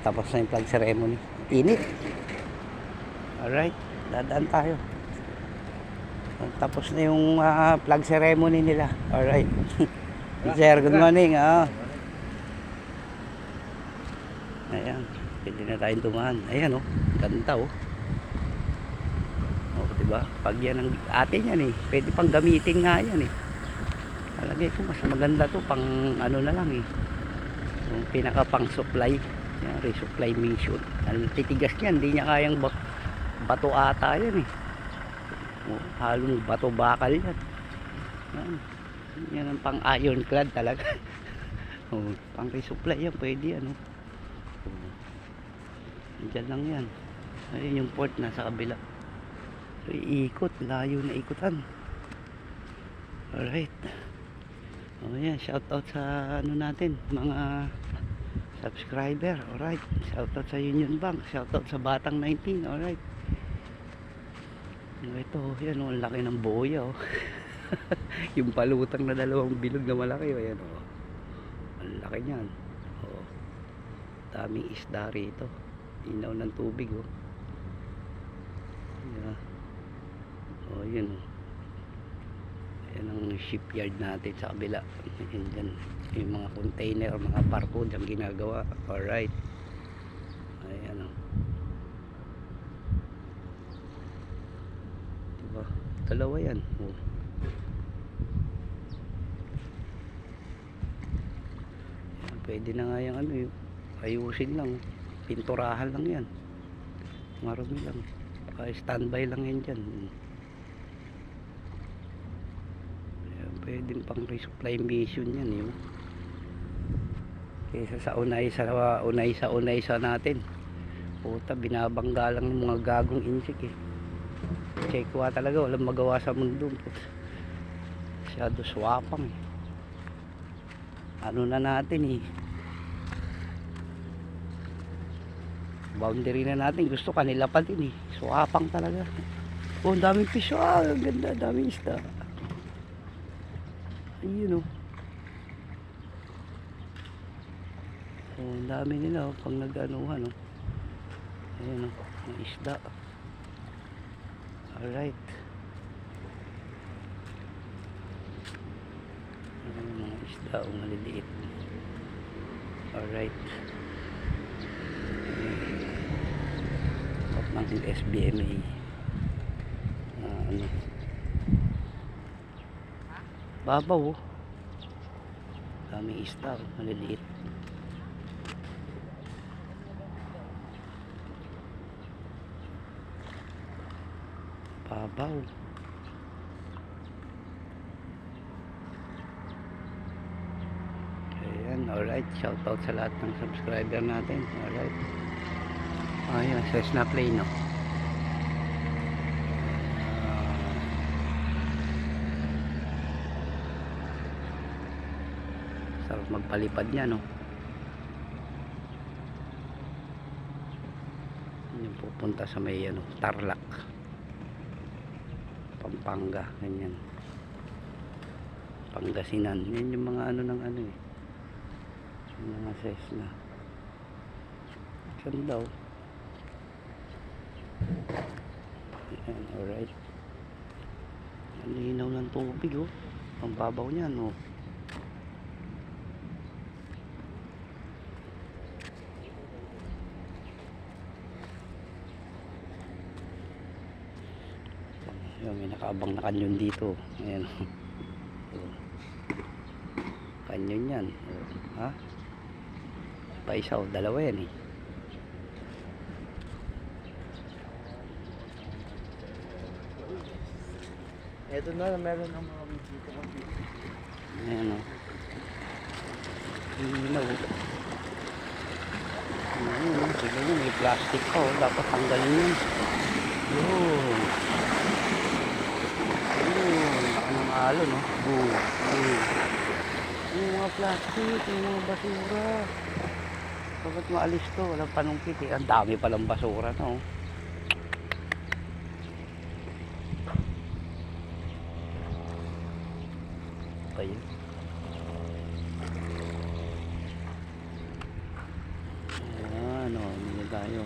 Tapos na yung flag ceremony. Init. Alright, dadaan tayo. Tapos na yung ah, flag ceremony nila. Alright. Sir, good morning. Ah. Ayan, pwede na tayong dumaan. Ayan oh, ganda oh. Oh, diba? Pag yan ang atin yan eh. Pwede pang gamitin nga yan eh. Talagay ko mas maganda to pang ano na lang eh. Yung pinaka pang supply. Yan, resupply mission. Ang titigas niyan, hindi niya kayang ba- bato ata yan eh. Oh, halong bato bakal yan. Yan. Yan ang pang ironclad talaga. oh, pang resupply yan, pwede ano. Oh. Diyan lang yan. Ayun yung port nasa kabila. So, iikot, layo na ikutan. Alright. Oh yan, shout out sa ano natin, mga subscriber. Alright. Shout out sa Union Bank, shout out sa Batang 19. Alright. Ito, yan oh, ang laki ng boya oh. yung palutang na dalawang bilog na malaki oh, yan oh. Ang laki niyan. Oh. Daming isda rito. Inaw ng tubig oh. Yeah. Oh, yun oh. Shipyard natin sa kabila. Yan dyan. Yung mga container, mga barko dyan ginagawa. Alright. Ayan o. Diba? Dalawa yan. Oh. Pwede na nga yung ano yung ayusin lang. Pinturahan lang yan. Marami lang. Standby lang yan dyan. Ayan, pwedeng pang resupply mission yan yun. Kaysa sa unay sa unay sa unay sa natin. Puta, binabangga lang ng mga gagong insik eh. Checkwa talaga, walang magawa sa mundo. Masyado swapang eh. Ano na natin eh. Boundary na natin, gusto kanila pa din eh. Swapang talaga. Oh, daming fish. Ah, ganda, daming isda. Ayun oh. Oh, ang dami nila oh, pag nag-anuhan oh. Ayun oh, ang isda. Alright. Ayun, mga isda oh, maliliit. Alright. Top ng SBMA. Ah, ano. Babaw oh. Daming isda oh, maliliit. Babaw. Ayan, alright. Shout out sa lahat ng subscriber natin. Alright. Ayan, sa na play no. Ah, sarap magpalipad niya no. Yung pupunta sa may ano, Tarlac. Pampanga, ganyan. Pangasinan. Yan yung mga ano ng ano eh. Yung mga Cessna. Ganda oh. Ayan, alright. Ang linaw ng tubig oh. Ang babaw niyan oh. Ayan, may nakaabang na kanyon dito. Ayan. Oh. Kanyon yan. Oh. Ha? Pa isa o dalawa yan eh. Ito na, meron ng mga dito kasi. Ayan o. Ilaw. Ayun o. Siguro may plastic pa o. Dapat tanggalin yun. Yun. Yun. Alon no. Boom. Yung mga plastic, yung mga basura. Dapat maalis to. Walang panungkit eh. Ang dami palang basura no. Pa yun. Ayan. tayo.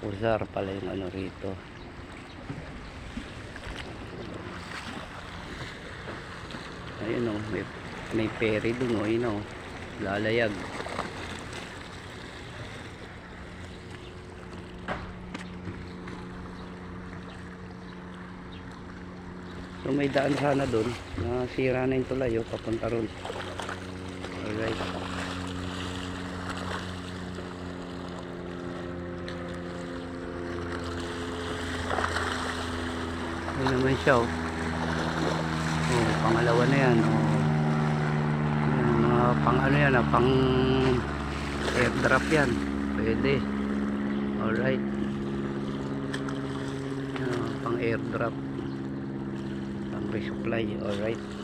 Kapuzar pala yung ano rito. Ayun o, may, may ferry dun o, yun o. Lalayag. So may daan sana dun. Nasira na yung tulay o, papunta ron. Alright. Ayun naman siya oh. Oh, pangalawa na yan. Oh. Yan, mga pang ano yan ah, pang airdrop yan. Pwede. Alright. Yan, pang airdrop. Pang resupply. Alright.